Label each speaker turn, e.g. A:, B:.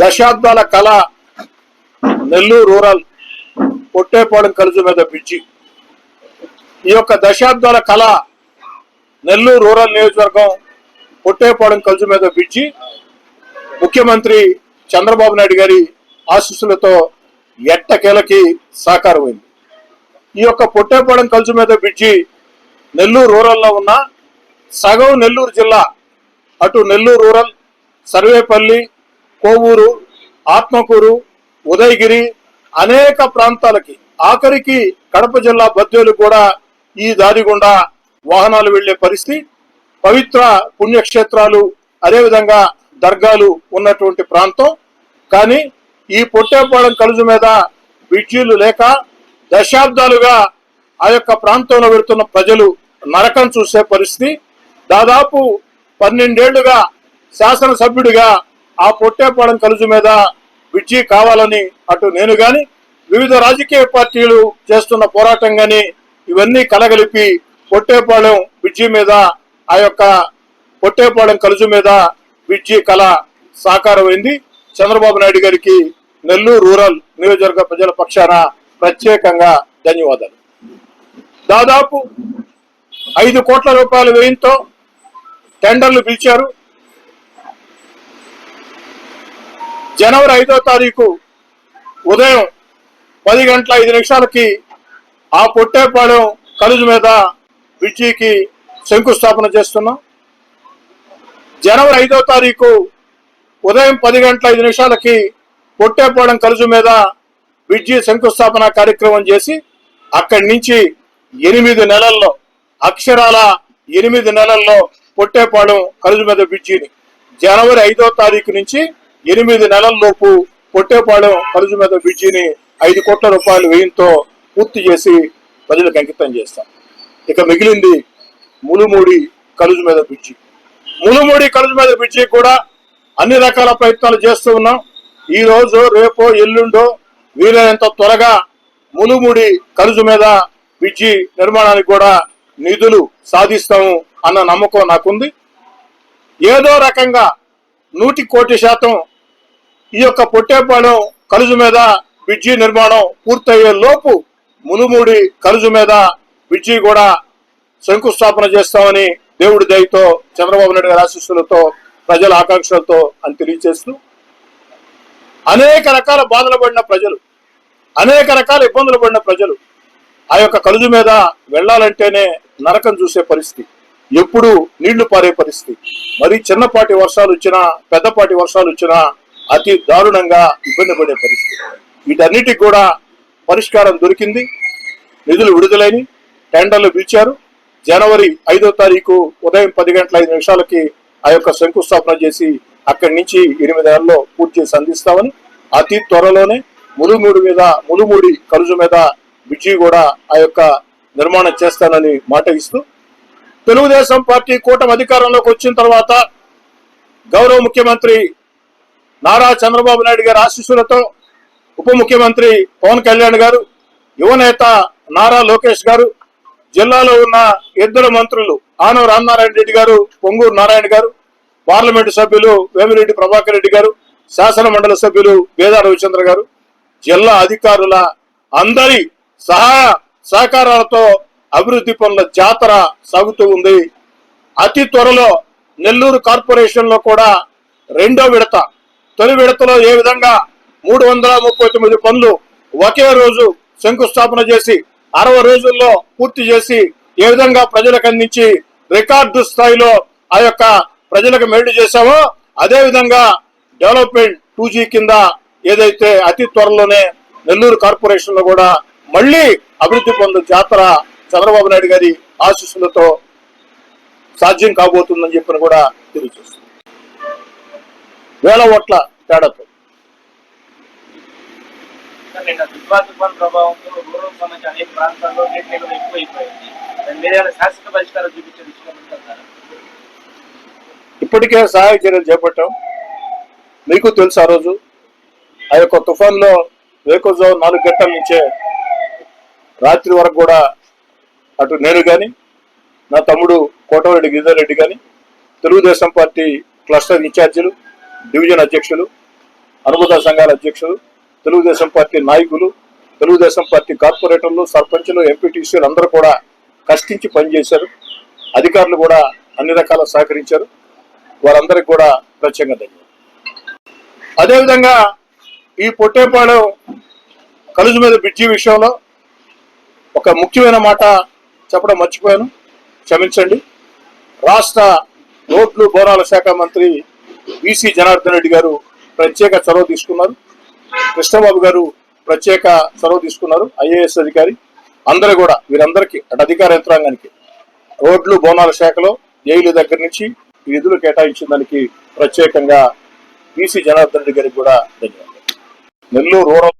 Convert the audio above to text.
A: దశాబ్దాల కళ నెల్లూరు రూరల్ పొట్టేపాడు కలుజు మీద పిచ్చి. ఈ యొక్క దశాబ్దాల కళ నెల్లూరు రూరల్ నియోజకవర్గం పొట్టేపాడు కలుజు మీద పిచ్చి. ముఖ్యమంత్రి చంద్రబాబు నాయుడు గారి ఆశీస్సులతో ఎట్టకేలకి సాకారమైంది. ఈ యొక్క పొట్టేపాడం కలుజు మీద బ్రిడ్జి నెల్లూరు రూరల్లో ఉన్న సగం నెల్లూరు జిల్లా అటు నెల్లూరు రూరల్ సర్వేపల్లి కోవూరు ఆత్మకూరు ఉదయగిరి అనేక ప్రాంతాలకి ఆఖరికి కడప జిల్లా బద్దెలు కూడా ఈ దారి గుండా వాహనాలు వెళ్ళే పరిస్థితి. పవిత్ర పుణ్యక్షేత్రాలు అదేవిధంగా దర్గాలు ఉన్నటువంటి ప్రాంతం. కానీ ఈ పొట్టేపాలెం కలుజు మీద బ్రిడ్జీలు లేక దశాబ్దాలుగా ఆ యొక్క ప్రాంతంలో వెళుతున్న ప్రజలు నరకం చూసే పరిస్థితి. దాదాపు పన్నెండేళ్ళుగా శాసనసభ్యుడిగా ఆ పొట్టేపాలెం కలుజు మీద బ్రిడ్జి కావాలని అటు నేను గాని వివిధ రాజకీయ పార్టీలు చేస్తున్న పోరాటం గాని ఇవన్నీ కలగలిపి పొట్టేపాలెం బ్రిడ్జి మీద ఆ యొక్క పొట్టేపాలెం కలుజు మీద బ్రిడ్జి కళ సాకారమైంది చంద్రబాబు నాయుడు గారికి నెల్లూరు రూరల్ నియోజకవర్గ ప్రజల పక్షాన ప్రత్యేకంగా ధన్యవాదాలు. దాదాపు ఐదు కోట్ల రూపాయల వ్యయంతో టెండర్లు పిలిచారు. జనవరి ఐదో తారీఖు ఉదయం పది గంటల ఐదు నిమిషాలకి ఆ పొట్టేపాలెం కలుజు మీద బ్రిడ్జికి శంకుస్థాపన చేస్తున్నాం. జనవరి ఐదో తారీఖు ఉదయం పది గంటల ఐదు నిమిషాలకి పొట్టేపాలెం కలుజు మీద బ్రిడ్జి శంకుస్థాపన కార్యక్రమం చేసి అక్కడి నుంచి ఎనిమిది నెలల్లో అక్షరాల ఎనిమిది నెలల్లో పొట్టేపాలెం కలుజు మీద బ్రిడ్జిని జనవరి ఐదో తారీఖు నుంచి ఎనిమిది నెలల్లోపు లోపు పొట్టేపాలెం కలుజు మీద బ్రిడ్జిని ఐదు కోట్ల రూపాయలు వ్యయంతో పూర్తి చేసి ప్రజలకు అంకితం చేస్తాం. ఇక మిగిలింది ములుమూడి కలుజు మీద బ్రిడ్జి. ములుమూడి కలుజు మీద బ్రిడ్జి కూడా అన్ని రకాల ప్రయత్నాలు చేస్తూ ఉన్నాం. ఈ రోజు రేపో ఎల్లుండో వీలైనంత త్వరగా ములుముడి కలుజు మీద బ్రిడ్జి నిర్మాణానికి కూడా నిధులు సాధిస్తాము అన్న నమ్మకం నాకుంది. ఏదో రకంగా నూటి కోటి శాతం ఈ యొక్క పొట్టేపాలెం కలుజు మీద బ్రిడ్జి నిర్మాణం పూర్తయ్యే లోపు మునుమూడి కలుజు మీద బ్రిడ్జి కూడా శంకుస్థాపన చేస్తామని దేవుడి దయతో చంద్రబాబు నాయుడు గారి ఆశీస్సులతో ప్రజల ఆకాంక్షలతో అని తెలియజేస్తూ అనేక రకాల బాధలు పడిన ప్రజలు అనేక రకాల ఇబ్బందులు పడిన ప్రజలు ఆ యొక్క కలుజు మీద వెళ్ళాలంటేనే నరకం చూసే పరిస్థితి. ఎప్పుడు నీళ్ళు పారే పరిస్థితి. మరి చిన్నపాటి వర్షాలు వచ్చినా పెద్దపాటి వర్షాలు వచ్చినా అతి దారుణంగా ఇబ్బంది పడే పరిస్థితి. వీటన్నిటికి కూడా పరిష్కారం దొరికింది. నిధులు విడుదలైన టెండర్లు పిలిచారు. జనవరి ఐదో తారీఖు ఉదయం పది గంటల ఐదు నిమిషాలకి ఆ యొక్క శంకుస్థాపన చేసి అక్కడి నుంచి ఎనిమిది నెలల్లో పూర్తి చేసి అందిస్తామని అతి త్వరలోనే ములుమూడి మీద ములుమూడి కలుజు మీద బ్రిడ్జి కూడా ఆ యొక్క నిర్మాణం చేస్తానని మాట ఇస్తూ తెలుగుదేశం పార్టీ కూటమి అధికారంలోకి వచ్చిన తర్వాత గౌరవ ముఖ్యమంత్రి నారా చంద్రబాబు నాయుడు గారి ఆశీస్సులతో ఉప ముఖ్యమంత్రి పవన్ కళ్యాణ్ గారు యువనేత నారా లోకేష్ గారు జిల్లాలో ఉన్న ఇద్దరు మంత్రులు ఆనవ రామనారాయణ రెడ్డి గారు పొంగూరు నారాయణ గారు పార్లమెంటు సభ్యులు వేమిరెడ్డి ప్రభాకర్ రెడ్డి గారు శాసన మండలి సభ్యులు వేదా రవిచంద్ర గారు జిల్లా అధికారుల అందరి సహాయ సహకారాలతో అభివృద్ధి పనుల జాతర సాగుతూ ఉంది. అతి త్వరలో నెల్లూరు కార్పొరేషన్లో కూడా రెండో విడత తొలి విడతలో ఏ విధంగా మూడు వందల ముప్పై తొమ్మిది పనులు ఒకే రోజు శంకుస్థాపన చేసి అరవై రోజుల్లో పూర్తి చేసి ఏ విధంగా ప్రజలకు అందించి రికార్డు స్థాయిలో ఆ యొక్క ప్రజలకు మేలు చేశామో అదే విధంగా డెవలప్మెంట్ టూ జీ కింద ఏదైతే అతి త్వరలోనే నెల్లూరు కార్పొరేషన్లో కూడా మళ్ళీ అభివృద్ధి పొందిన జాతర చంద్రబాబు నాయుడు గారి ఆశీస్సులతో సాధ్యం కాబోతుందని చెప్పిన కూడా తెలియజేస్తుంది వేల ఓట్ల తేడాతో. ఇప్పటికే సహాయ చర్యలు చేపట్టాం. మీకు తెలుసు ఆ రోజు. ఆ యొక్క తుఫాన్లో వేకోజో నాలుగు గంటల నుంచే రాత్రి వరకు కూడా అటు నేను కానీ నా తమ్ముడు కోటమిరెడ్డి గిరిధర్ రెడ్డి కానీ తెలుగుదేశం పార్టీ క్లస్టర్ ఇన్ఛార్జీలు డివిజన్ అధ్యక్షులు అనుబంధ సంఘాల అధ్యక్షులు తెలుగుదేశం పార్టీ నాయకులు తెలుగుదేశం పార్టీ కార్పొరేటర్లు సర్పంచులు ఎంపీటీసీలు అందరూ కూడా కష్టించి పనిచేశారు. అధికారులు కూడా అన్ని రకాల సహకరించారు. వారందరికీ కూడా ప్రత్యేకంగా ధన్యవాదాలు. అదేవిధంగా ఈ పొట్టేపాడు కలుజు మీద బ్రిడ్జి విషయంలో ఒక ముఖ్యమైన మాట చెప్పడం మర్చిపోయాను. క్షమించండి. రాష్ట్ర రోడ్లు బోరాల శాఖ మంత్రి బీసీ జనార్దన్ రెడ్డి గారు ప్రత్యేక చొరవ తీసుకున్నారు. కృష్ణబాబు గారు ప్రత్యేక చొరవ తీసుకున్నారు. ఐఏఎస్ అధికారి. అందరూ కూడా వీరందరికీ అటు అధికార యంత్రాంగానికి రోడ్లు బోనాల శాఖలో జైలు దగ్గర నుంచి నిధులు కేటాయించిన దానికి ప్రత్యేకంగా విసి జనార్దన్ రెడ్డి గారికి కూడా ధన్యవాదాలు. నెల్లూరు రూరల్